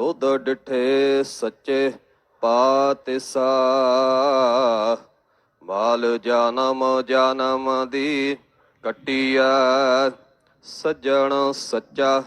ਤੁਧ ਡਿਠੇ ਸੱਚੇ ਪਾਤਿਸਾ। ਮਾਲ ਜਨਮ ਜਨਮ ਦੀ ਕਟਿਐ, ਸੱਜਣ ਸੱਚਾ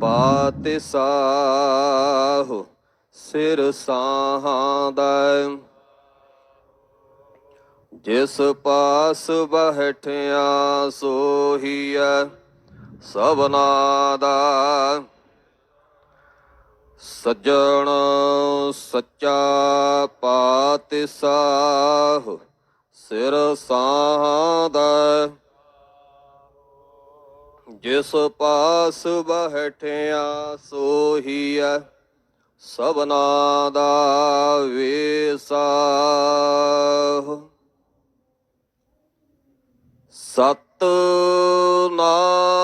ਪਾਤਿਸਾ। ਸਿਰ ਸਾਹਾਂ ਦਾ ਜਿਸ ਪਾਸ ਬਹਿਠਿਆ ਸੋਹੀਐ, ਸਭਨਾ ਦਾ ਸੱਜਣ ਸੱਚਾ ਪਾਤਿਸਾਹ ਸਿਰ ਸਾਹਦਾ ਜਿਸ ਪਾਸ ਬਹਿਠਿਆ ਸੋਹੀਐ ਸਭਨਾ ਦਾ ਵੇਸਾਹ। ਸਤ ਨਾਮ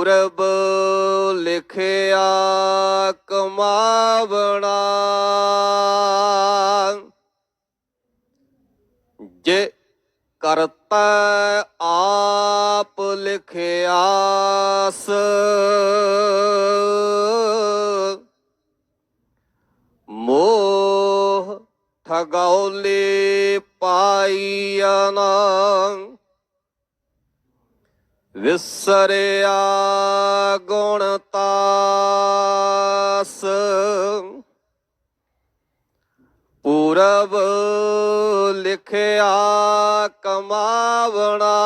ਪੂਰਬ ਲਿਖਿਆ ਕਮਾਵਣਾ। ਜੇ ਕਰਤਾ ਆਪ ਲਿਖਿਆਸ ਮੋਹ ਠਗੌਲੇ ਪਾਈਆਨਾ ਵਿਸਰਿਆ ਗੁਣ ਤਾਸ। ਪੂਰਬ ਲਿਖਿਆ ਕਮਾਵਣਾ।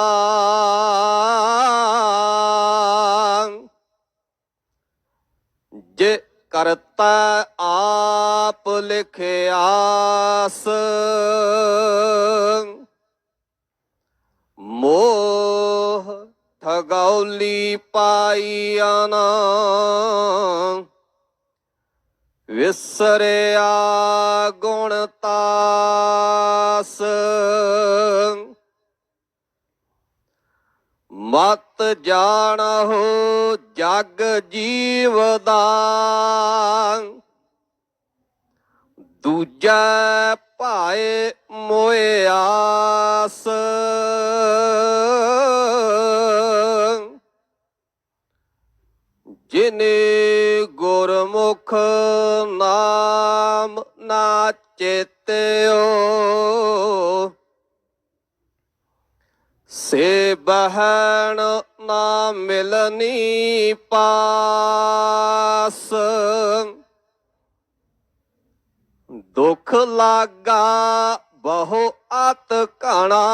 ਜੇ ਕਰਤਾ ਆਪ ਲਿਖਿਆਸ ਮੋਹ ਠਗੌਲੀ ਪਾਈਆਨਾ ਵਿਸਰਿਆ ਗੁਣ ਤਾਸ। ਮਤ ਜਾਣਹੁ ਜਗ ਜੀਵ ਦਾ। ਦੂਜਾ ਭਾਏ ਮੋਇਆਸ ਜਿਨੇ ਗੁਰਮੁਖ ਨਾਮ ਨਾ ਚੇਤਿਓ, ਸੇ ਬਹਣ ਨਾ ਮਿਲਨੀ ਪਾਸ। ਦੁਖ ਲਾਗਾ ਬਹੁ ਅਤ ਕਣਾ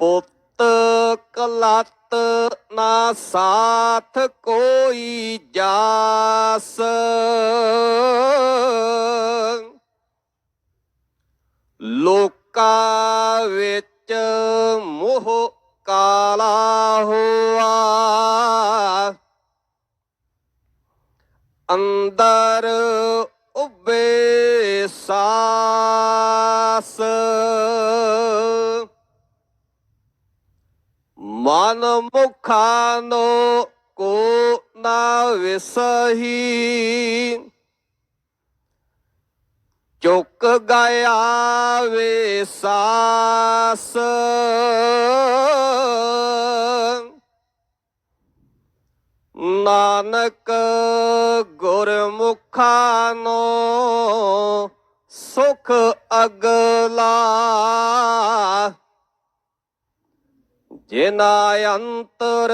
ਪੁੱਤ ਕਲਤ ਨਾ ਸਾਥ ਕੋਈ ਜਾਸ। ਲੋਕਾ ਵਿੱਚ ਮੋਹ ਕਾਲਾ ਹੋਆ। ਅੰਦਰ ਉਬੇ ਸਾਸ। ਮਨ ਮੁਖਾਨੋ ਕੋ ਨਾ ਵਿਸਹੀ। ਚੁੱਕ ਗਿਆ ਵੇ ਸਾਸ। ਨਾਨਕ ਗੁਰਮੁਖਾਂ ਨੋ ਸੁਖ ਅਗਲਾ। ਜਿਨਾ ਅੰਤਰ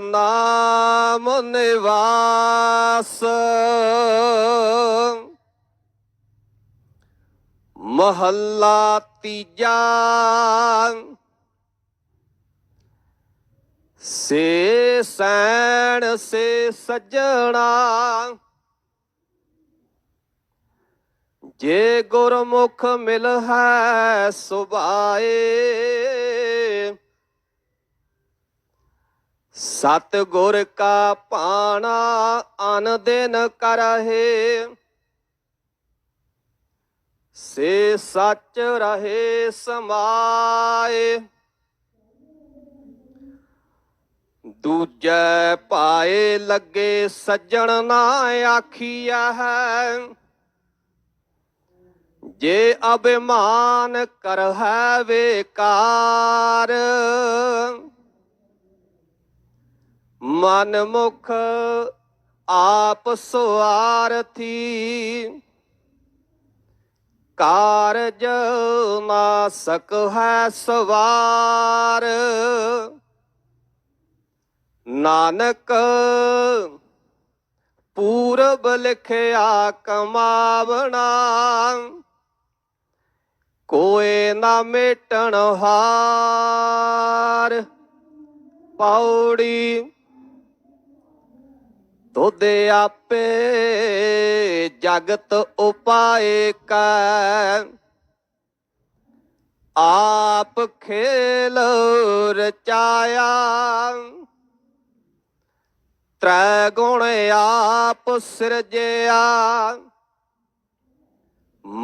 ਨਾਮ ਨਿਵਾਸ ਮਹੱਲਾ ਤੀਜਾ ਸੇ ਸੈਣ ਸੇ ਸਜਣਾ। ਜੇ ਗੁਰਮੁਖ ਮਿਲ ਹੈ ਸੁਭਾਏ। ਸਤ ਗੁਰ ਕਾ ਪਾਣਾ ਅਨ ਦਿਨ ਕਰਹਿ। ਸੇ ਸੱਚ ਰਹੇ ਸਮਾਏ। ਦੂਜੇ ਪਾਏ ਲੱਗੇ ਸੱਜਣ ਨਾ ਆਖੀਆ ਹੈ ਜੇ ਅਭਿਮਾਨ ਕਰ ਹੈ ਵੇਕਾਰ, ਮਨ ਮੁਖ ਆਪ ਸੁਆਰਥੀ, ਕਾਰਜ ਨਾ ਸਕ ਹੈ ਸਵਾਰ। ਨਾਨਕ ਪੂਰਬ ਲਿਖਿਆ ਕਮਾਵਣਾ ਕੋਏ ਨਾ ਮੇਟਣ ਹਾਰ, ਪੌੜੀ ਤੋਦੇ ਆਪੇ, ਜਗਤ ਉਪਾਏ ਕੈ। ਆਪ ਖੇਲ ਰਚਾਇਆ, ਤ੍ਰੈ ਗੁਣ ਆਪ ਸਿਰਜਿਆ।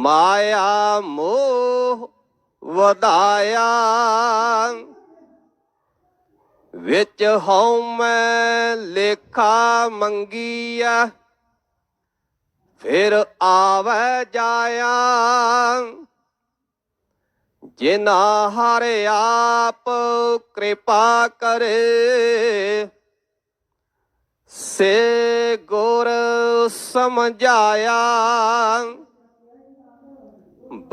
ਮਾਇਆ ਮੋਹ ਵਧਾਇਆ। ਵਿੱਚ ਹਉ ਮੈਂ ਲੇਖਾ ਮੰਗੀਆ ਫਿਰ ਆਵੈ ਜਾਇਆ। ਜਿਨਾ ਹਰ ਆਪ ਕਿਰਪਾ ਕਰੇ, ਸੇ ਗੁਰ ਸਮਝਾਇਆ।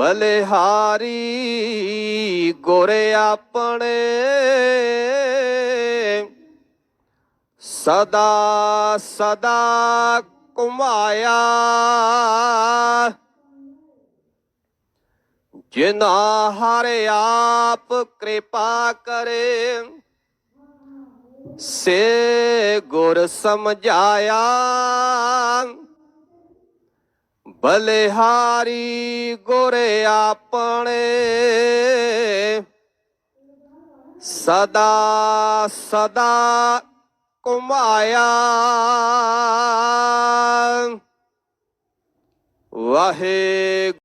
ਬਲਿਹਾਰੀ ਗੁਰ ਆਪਣੇ। ਸਦਾ ਸਦਾ ਕੁਮਾਇਆ ਜਿਨਾ ਹਰ ਆਪ ਕਿਰਪਾ ਕਰੇ ਸੇ ਗੁਰ ਸਮਝਾਇਆ। ਬਲਿਹਾਰੀ ਗੁਰ ਆਪਣੇ ਸਦਾ ਸਦਾ ਕੁਮਾਇਆ ਵਾਹਿ